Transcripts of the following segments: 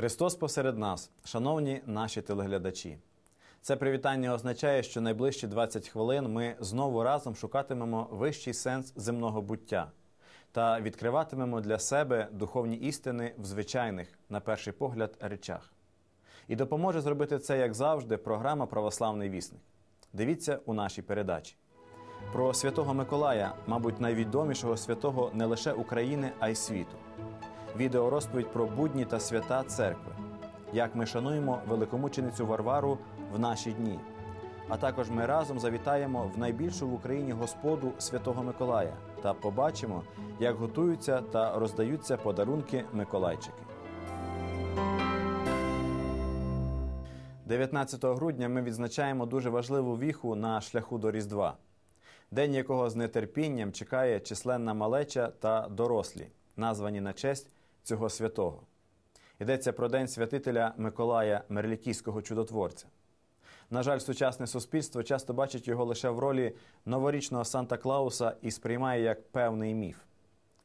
Христос посеред нас, шановні наші телеглядачі. Це привітання означає, що найближчі 20 хвилин ми знову разом шукатимемо вищий сенс земного буття та відкриватимемо для себе духовні істини в звичайних, на перший погляд, речах. І допоможе зробити це, як завжди, програма Православний вісник. Дивіться у нашій передачі. Про святого Миколая, мабуть, найвідомішого святого не лише України, а й світу відеорозповідь про будні та свята церкви, як ми шануємо великомученицю Варвару в наші дні. А також ми разом завітаємо в найбільшу в Україні господу Святого Миколая та побачимо, як готуються та роздаються подарунки Миколайчики. 19 грудня ми відзначаємо дуже важливу віху на шляху до Різдва, день якого з нетерпінням чекає численна малеча та дорослі, названі на честь цього святого. Йдеться про день святителя Миколая Мерлікійського чудотворця. На жаль, сучасне суспільство часто бачить його лише в ролі новорічного Санта Клауса і сприймає як певний міф.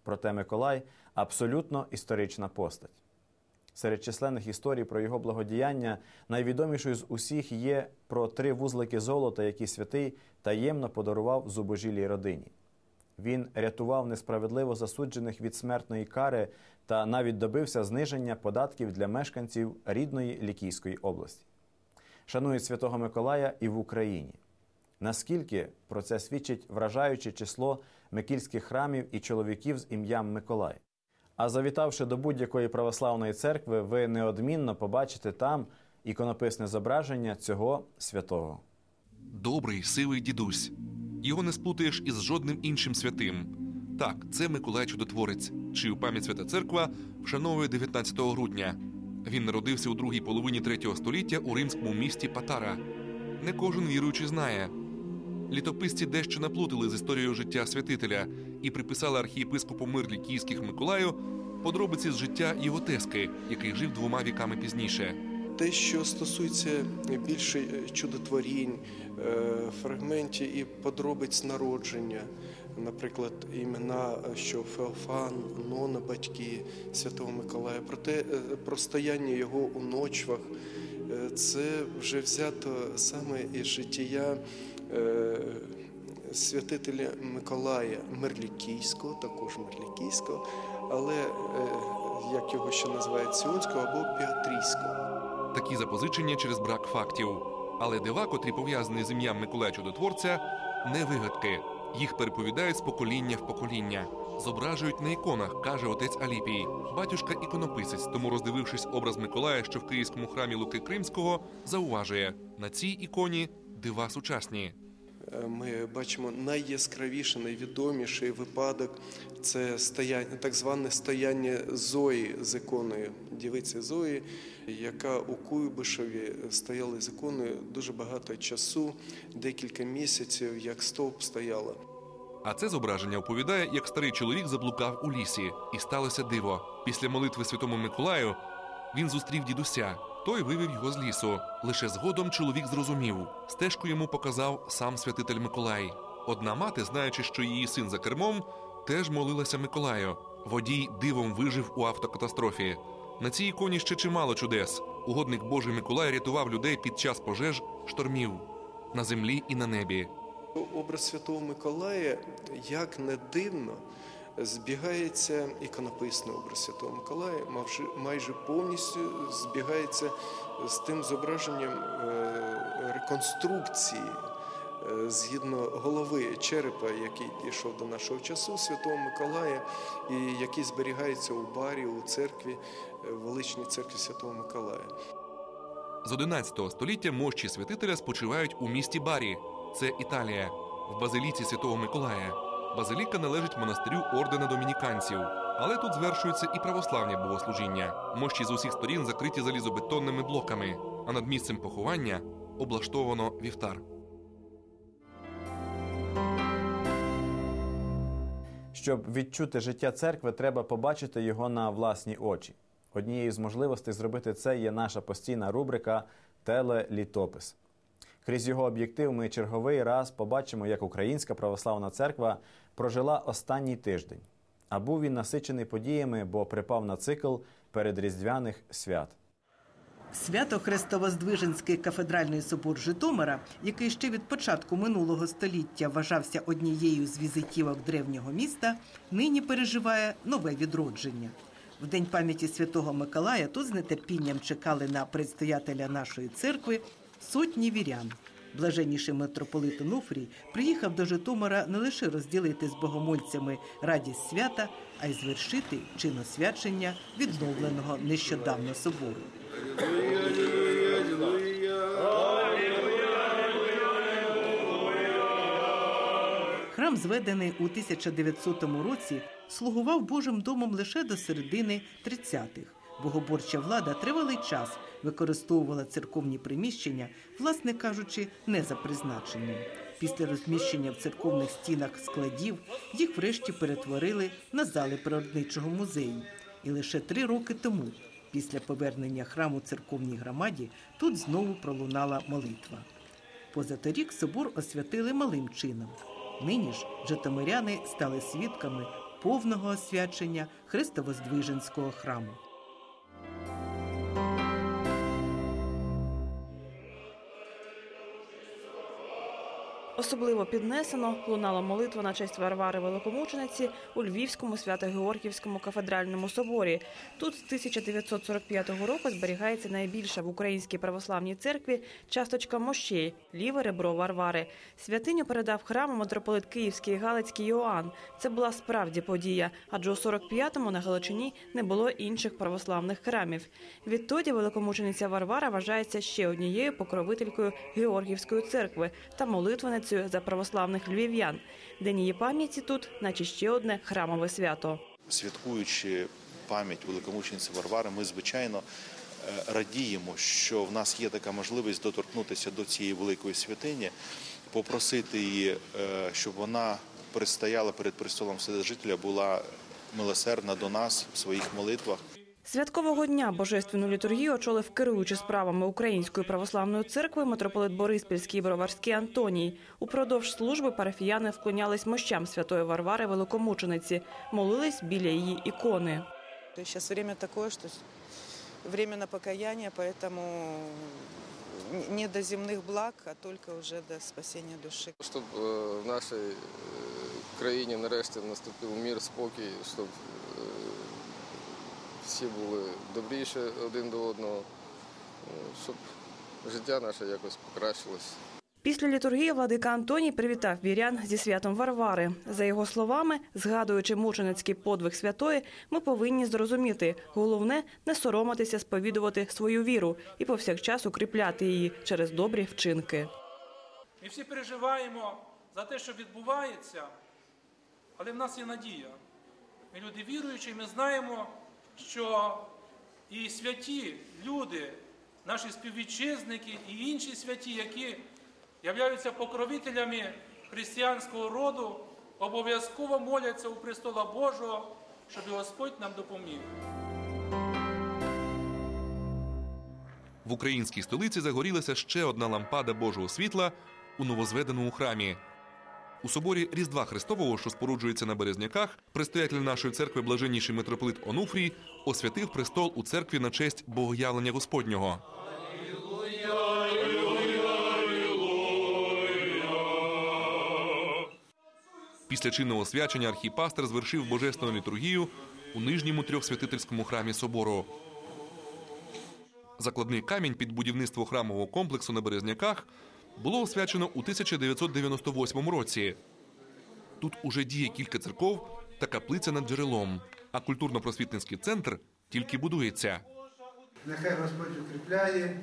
Проте Миколай абсолютно історична постать. Серед численних історій про його благодіяння найвідомішою з усіх є про три вузлики золота, які святий таємно подарував зубожілій родині. Він рятував несправедливо засуджених від смертної кари та навіть добився зниження податків для мешканців рідної Лікійської області. Шанують Святого Миколая і в Україні. Наскільки про це свідчить вражаюче число микільських храмів і чоловіків з ім'ям Миколай? А завітавши до будь-якої православної церкви, ви неодмінно побачите там іконописне зображення цього святого. Добрий сивий дідусь. Його не сплутаєш із жодним іншим святим. Так, це Миколай Чудотворець, чию пам'ять свята церква вшановує 19 грудня. Він народився у другій половині третього століття у римському місті Патара. Не кожен віруючий знає. Літописці дещо наплутали з історією життя святителя і приписали архієпископу Мирлі Київських Миколаю подробиці з життя його тески, який жив двома віками пізніше. Те, що стосується більше чудотворінь, е, фрагментів і подробиць народження, наприклад, імена, що Феофан, Нона, батьки Святого Миколая, про те, е, про стояння його у ночвах, е, це вже взято саме із життя святителя Миколая Мерлікійського, також Мерлікійського, але як його ще називають Сіонського або Піатрійського. Такі запозичення через брак фактів. Але дива, котрі пов'язані з ім'ям Миколая Чудотворця, не вигадки. Їх переповідають з покоління в покоління. Зображують на іконах, каже отець Аліпій. Батюшка іконописець, тому, роздивившись образ Миколая, що в київському храмі Луки Кримського, зауважує на цій іконі дива сучасні. Е, ми бачимо найяскравіший, найвідоміший випадок це стояння, так зване стояння Зої з іконою, дівиці Зої, яка у Куйбишеві стояла з іконою дуже багато часу, декілька місяців, як стовп стояла. А це зображення оповідає, як старий чоловік заблукав у лісі, і сталося диво. Після молитви Святому Миколаю він зустрів дідуся. Той вивів його з лісу. Лише згодом чоловік зрозумів. Стежку йому показав сам святитель Миколай. Одна мати, знаючи, що її син за кермом, теж молилася Миколаю. Водій дивом вижив у автокатастрофі. На цій іконі ще чимало чудес. Угодник Божий Миколай рятував людей під час пожеж, штормів на землі і на небі. Образ Святого Миколая, як не дивно, збігається іконописний образ Святого Миколая, майже повністю збігається з тим зображенням е, реконструкції. Е, згідно голови черепа, який дійшов до нашого часу, Святого Миколая, і який зберігається у барі у церкві, е, величній церкві Святого Миколая. З 11 століття мощі святителя спочивають у місті Барі. Це Італія, в базиліці Святого Миколая. Базиліка належить монастирю ордена домініканців, але тут звершуються і православні богослужіння. Мощі з усіх сторін закриті залізобетонними блоками, а над місцем поховання облаштовано вівтар. Щоб відчути життя церкви, треба побачити його на власні очі. Однією з можливостей зробити це є наша постійна рубрика Телелітопис. Крізь його об'єктив ми черговий раз побачимо, як Українська православна церква прожила останній тиждень. А був він насичений подіями, бо припав на цикл передріздвяних свят. Свято Хрестовоздвиженський кафедральний собор Житомира, який ще від початку минулого століття вважався однією з візитівок древнього міста, нині переживає нове відродження. В день пам'яті святого Миколая тут з нетерпінням чекали на предстоятеля нашої церкви сотні вірян. Блаженніший митрополит Онуфрій приїхав до Житомира не лише розділити з богомольцями радість свята, а й звершити чин освячення відновленого нещодавно собору. Храм, зведений у 1900 році, слугував Божим домом лише до середини 30-х. Богоборча влада тривалий час використовувала церковні приміщення, власне кажучи, не за призначенням. Після розміщення в церковних стінах складів їх врешті перетворили на зали природничого музею. І лише три роки тому, після повернення храму церковній громаді, тут знову пролунала молитва. Позаторік собор освятили малим чином. Нині ж житомиряни стали свідками повного освячення Христовоздвиженського храму. Особливо піднесено лунала молитва на честь Варвари Великомучениці у Львівському свято-Георгіївському кафедральному соборі. Тут з 1945 року зберігається найбільша в українській православній церкві часточка мощей – ліве ребро Варвари. Святиню передав храму митрополит Київський і Галицький Йоанн. Це була справді подія, адже у 45-му на Галичині не було інших православних храмів. Відтоді великомучениця Варвара вважається ще однією покровителькою Георгіївської церкви та молитвеницею за православних львів'ян. День її пам'яті тут, наче ще одне храмове свято. святкуючи пам'ять великомучениці Варвари, ми звичайно е, радіємо, що в нас є така можливість доторкнутися до цієї великої святині, попросити її, е, щоб вона предстояла перед престолом Вседержителя, була милосердна до нас в своїх молитвах. Святкового дня божественну літургію очолив керуючи справами Української православної церкви митрополит Бориспільський Броварський Антоній. Упродовж служби парафіяни вклонялись мощам святої Варвари Великомучениці, молились біля її ікони. Сейчас время такое, что с- время на покаяние, поэтому н- не до земных благ, а только уже до спасения души. Щоб е, в нашій е, країні нарешті наступив мір, спокій, щоб всі були добріші один до одного, е, щоб життя наше якось покращилось. Після літургії владика Антоній привітав вірян зі святом Варвари. За його словами, згадуючи мученицький подвиг святої, ми повинні зрозуміти головне не соромитися сповідувати свою віру і повсякчас укріпляти її через добрі вчинки. Ми всі переживаємо за те, що відбувається, але в нас є надія. Ми люди віруючі, ми знаємо, що і святі люди, наші співвітчизники, і інші святі, які являються покровителями християнського роду, обов'язково моляться у престола Божого, щоб Господь нам допоміг. В українській столиці загорілася ще одна лампада Божого світла у новозведеному храмі. У соборі Різдва Христового, що споруджується на Березняках, предстоятель нашої церкви блаженніший митрополит Онуфрій освятив престол у церкві на честь богоявлення Господнього. Після чинного освячення архіпастер звершив божественну літургію у нижньому трьохсвятительському храмі собору. Закладний камінь під будівництво храмового комплексу на Березняках було освячено у 1998 році. Тут уже діє кілька церков та каплиця над джерелом, а культурно-просвітницький центр тільки будується. Нехай Господь укріпляє,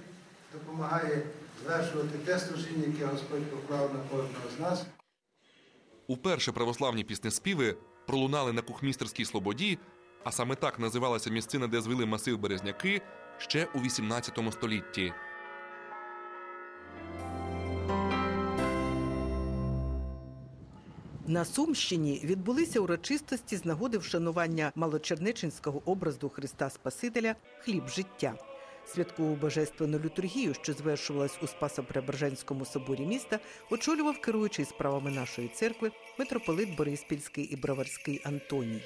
допомагає звершувати те служіння, яке Господь поклав на кожного з нас. Уперше православні піснеспіви пролунали на Кухмістерській Слободі, а саме так називалася місцина, де звели масив Березняки, ще у 18 столітті. На Сумщині відбулися урочистості з нагоди вшанування малочернеченського образу Христа Спасителя хліб життя. Святкову божественну літургію, що звершувалась у Спасо-Преображенському соборі міста, очолював керуючий справами нашої церкви митрополит Бориспільський і Броварський Антоній.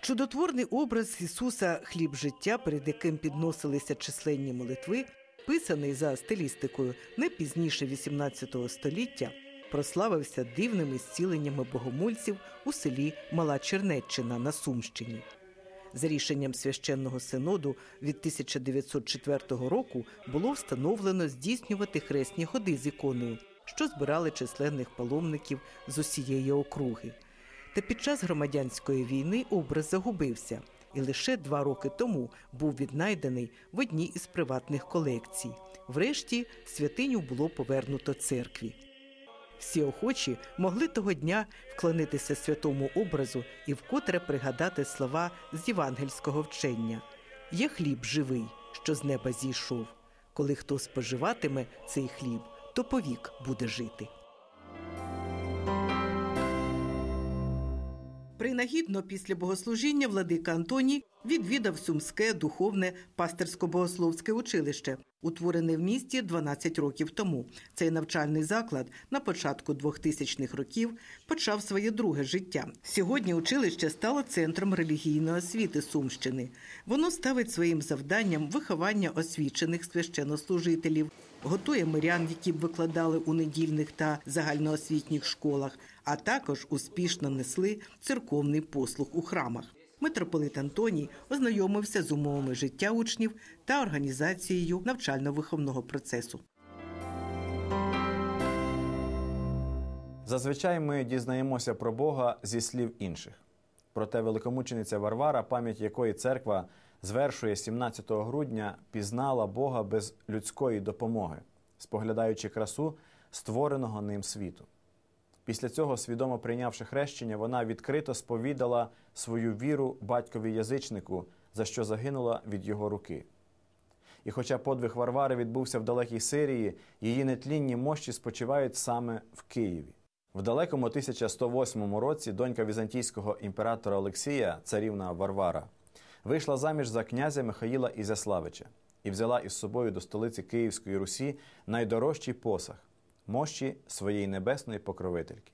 Чудотворний образ Ісуса хліб життя, перед яким підносилися численні молитви, писаний за стилістикою не пізніше 18 століття, прославився дивними зціленнями богомольців у селі Мала Чернеччина на Сумщині. За рішенням священного синоду від 1904 року було встановлено здійснювати хресні ходи з іконою, що збирали численних паломників з усієї округи. Та під час громадянської війни образ загубився, і лише два роки тому був віднайдений в одній із приватних колекцій. Врешті святиню було повернуто церкві. Всі охочі могли того дня вклонитися святому образу і вкотре пригадати слова з євангельського вчення: Є хліб живий, що з неба зійшов. Коли хто споживатиме цей хліб, то повік буде жити. Принагідно після богослужіння владика Антоній відвідав Сумське духовне пастирсько-богословське училище, утворене в місті 12 років тому. Цей навчальний заклад на початку 2000-х років почав своє друге життя. Сьогодні училище стало центром релігійної освіти Сумщини. Воно ставить своїм завданням виховання освічених священнослужителів, готує мирян, які б викладали у недільних та загальноосвітніх школах, а також успішно несли церковний послуг у храмах. Митрополит Антоній ознайомився з умовами життя учнів та організацією навчально-виховного процесу. Зазвичай ми дізнаємося про Бога зі слів інших. Проте великомучениця Варвара, пам'ять якої церква звершує 17 грудня, пізнала Бога без людської допомоги, споглядаючи красу створеного ним світу. Після цього, свідомо прийнявши хрещення, вона відкрито сповідала свою віру батькові язичнику, за що загинула від його руки. І хоча подвиг Варвари відбувся в далекій Сирії, її нетлінні мощі спочивають саме в Києві. В далекому 1108 році донька візантійського імператора Олексія, царівна Варвара, вийшла заміж за князя Михаїла Ізяславича і взяла із собою до столиці Київської Русі найдорожчий посаг мощі своєї небесної покровительки.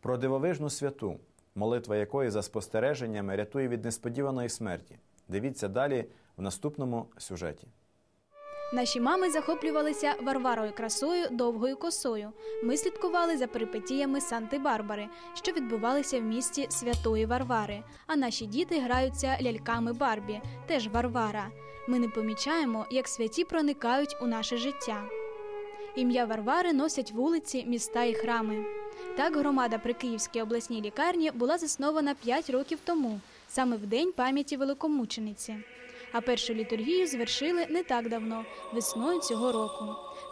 Про дивовижну святу, молитва якої за спостереженнями рятує від несподіваної смерті. Дивіться далі в наступному сюжеті. Наші мами захоплювалися Варварою красою, довгою косою. Ми слідкували за перипетіями Санти Барбари, що відбувалися в місті Святої Варвари. А наші діти граються ляльками Барбі, теж Варвара. Ми не помічаємо, як святі проникають у наше життя. Ім'я Варвари носять вулиці, міста і храми. Так громада при Київській обласній лікарні була заснована 5 років тому, саме в день пам'яті великомучениці. А першу літургію звершили не так давно, весною цього року.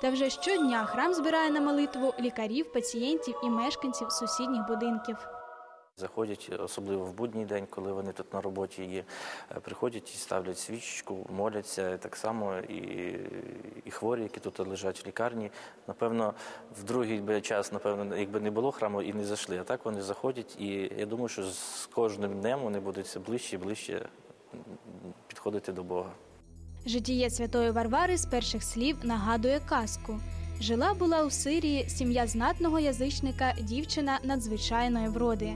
Та вже щодня храм збирає на молитву лікарів, пацієнтів і мешканців сусідніх будинків. Заходять, особливо в будній день, коли вони тут на роботі є, е, приходять і ставлять свічку, моляться так само і, і хворі, які тут лежать в лікарні. Напевно, в другий би час, напевно, якби не було храму і не зайшли. А так вони заходять, і я думаю, що з кожним днем вони будуть все ближче і ближче підходити до Бога. Житіє святої Варвари з перших слів нагадує казку. Жила була у Сирії сім'я знатного язичника, дівчина надзвичайної вроди.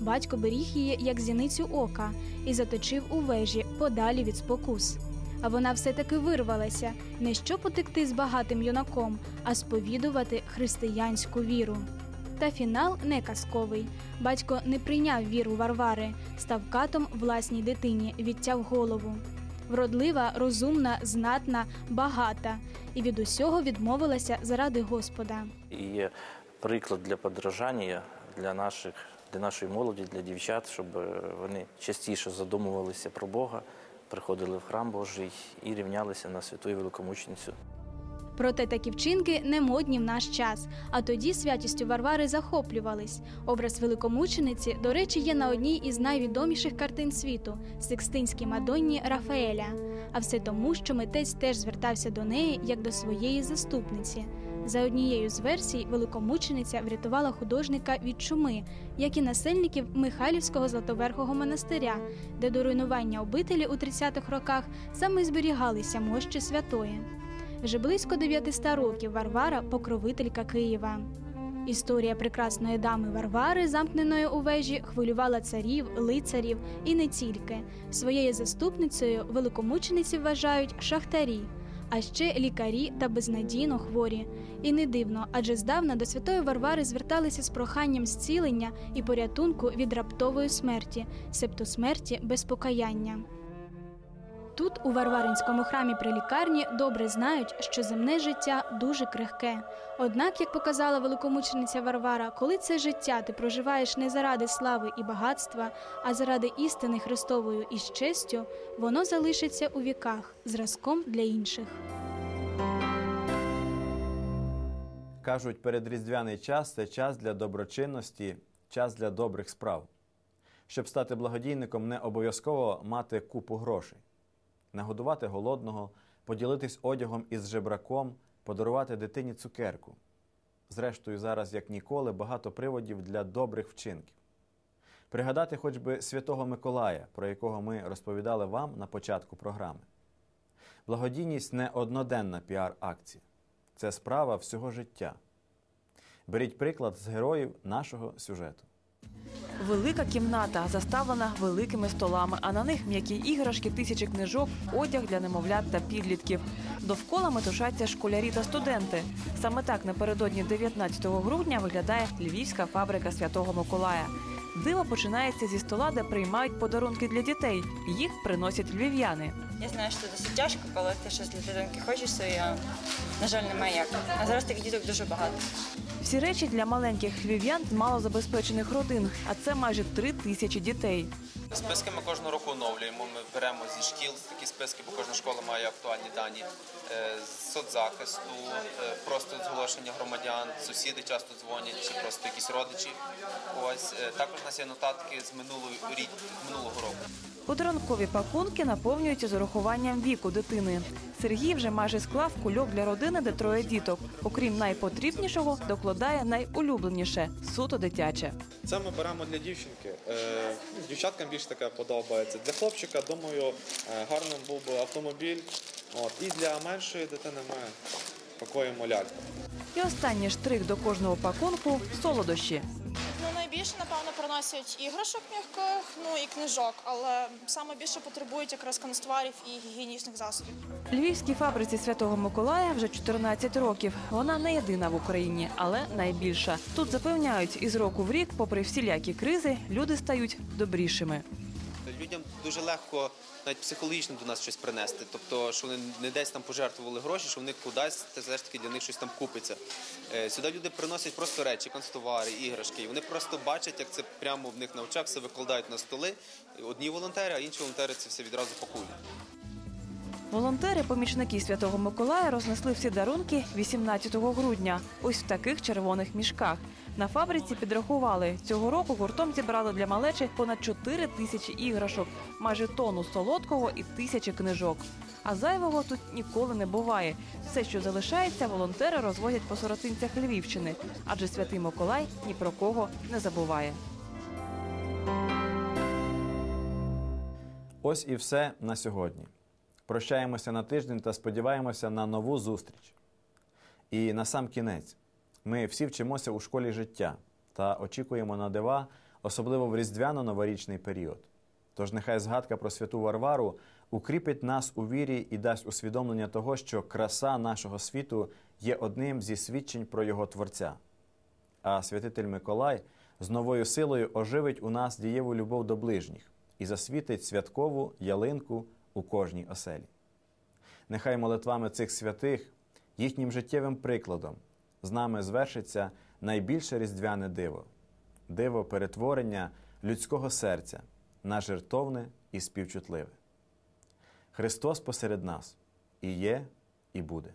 Батько беріг її як зіницю ока і заточив у вежі подалі від спокус. А вона все-таки вирвалася не щоб потекти з багатим юнаком, а сповідувати християнську віру. Та фінал не казковий. Батько не прийняв віру Варвари, став катом власній дитині, відтяв голову. Вродлива, розумна, знатна, багата, і від усього відмовилася заради Господа. Є приклад для подражання для наших, для нашої молоді, для дівчат, щоб е, вони частіше задумувалися про Бога, приходили в храм Божий і рівнялися на святу великомученицю. Проте такі вчинки не модні в наш час. А тоді святістю Варвари захоплювались. Образ великомучениці, до речі, є на одній із найвідоміших картин світу Сикстинській Мадонні Рафаеля. А все тому, що митець теж звертався до неї як до своєї заступниці. За однією з версій, великомучениця врятувала художника від чуми, як і насельників Михайлівського Златоверхого монастиря, де до руйнування обителі у 30-х роках саме зберігалися мощі святої. Вже близько 900 років Варвара покровителька Києва. Історія прекрасної дами Варвари, замкненої у вежі, хвилювала царів, лицарів і не тільки. Своєю заступницею великомучениці вважають шахтарі, а ще лікарі та безнадійно хворі. І не дивно, адже здавна до святої Варвари зверталися з проханням зцілення і порятунку від раптової смерті, себто смерті без покаяння. Тут, у Варваринському храмі при лікарні, добре знають, що земне життя дуже крихке. Однак, як показала великомучениця Варвара, коли це життя ти проживаєш не заради слави і багатства, а заради істини Христової і з честю, воно залишиться у віках зразком для інших. Кажуть, передріздвяний час це час для доброчинності, час для добрих справ. Щоб стати благодійником, не обов'язково мати купу грошей, нагодувати голодного, поділитись одягом із жебраком, подарувати дитині цукерку. Зрештою, зараз, як ніколи, багато приводів для добрих вчинків. Пригадати хоч би святого Миколая, про якого ми розповідали вам на початку програми. Благодійність не одноденна піар-акція, це справа всього життя. Беріть приклад з героїв нашого сюжету. Велика кімната заставлена великими столами, а на них м'які іграшки, тисячі книжок, одяг для немовлят та підлітків. Довкола метушаться школярі та студенти. Саме так напередодні 19 грудня виглядає львівська фабрика Святого Миколая. Диво починається зі стола, де приймають подарунки для дітей. Їх приносять львів'яни. Я знаю, що це досить тяжко, коли ти щось для дитинки хочеш, і а, на жаль, немає як. А зараз таких діток дуже багато. Всі речі для маленьких львів'ян з малозабезпечених родин, а це майже три тисячі дітей. Списки ми кожного року оновлюємо. Ми беремо зі шкіл такі списки, бо кожна школа має актуальні дані е, з соцзахисту, е, просто зголошення громадян, сусіди часто дзвонять чи просто якісь родичі. Ось е, також у нас є нотатки з минулого минулого року. Подарункові пакунки наповнюються з урахуванням віку дитини. Сергій вже майже склав кульок для родини, де троє діток. Окрім найпотрібнішого, докладає найулюбленіше суто дитяче. Це ми беремо для дівчинки. Е, Дівчаткам більш таке подобається. Для хлопчика, думаю, е, гарним був би автомобіль. От. І для меншої дитини ми пакуємо ляльку. І останній штрих до кожного пакунку солодощі. Найбільше, напевно, приносять іграшок м'яких, ну і книжок, але саме більше потребують якраз канцтоварів і гігієнічних засобів. Львівській фабриці Святого Миколая вже 14 років. Вона не єдина в Україні, але найбільша. Тут запевняють, із року в рік, попри всілякі кризи, люди стають добрішими. Людям дуже легко навіть психологічно до нас щось принести. Тобто, що вони не десь там пожертвували гроші, що вони кудись, це все ж таки для них щось там купиться. Е, Сюди люди приносять просто речі, канцтовари, іграшки. І вони просто бачать, як це прямо в них на очах все викладають на столи. Одні волонтери, а інші волонтери це все відразу пакують. Волонтери, помічники Святого Миколая рознесли всі дарунки 18 грудня. Ось в таких червоних мішках. На фабриці підрахували цього року гуртом зібрали для малечі понад 4 тисячі іграшок, майже тонну солодкого і тисячі книжок. А зайвого тут ніколи не буває. Все, що залишається, волонтери розвозять по сиротинцях Львівщини, адже святий Миколай ні про кого не забуває. Ось і все на сьогодні. Прощаємося на тиждень та сподіваємося на нову зустріч. І на сам кінець ми всі вчимося у школі життя та очікуємо на дива, особливо в різдвяно-новорічний період. Тож нехай згадка про святу Варвару укріпить нас у вірі і дасть усвідомлення того, що краса нашого світу є одним зі свідчень про його Творця. А святитель Миколай з новою силою оживить у нас дієву любов до ближніх і засвітить святкову ялинку у кожній оселі. Нехай молитвами цих святих, їхнім життєвим прикладом, з нами звершиться найбільше різдвяне диво диво перетворення людського серця на жертовне і співчутливе. Христос посеред нас і є, і буде.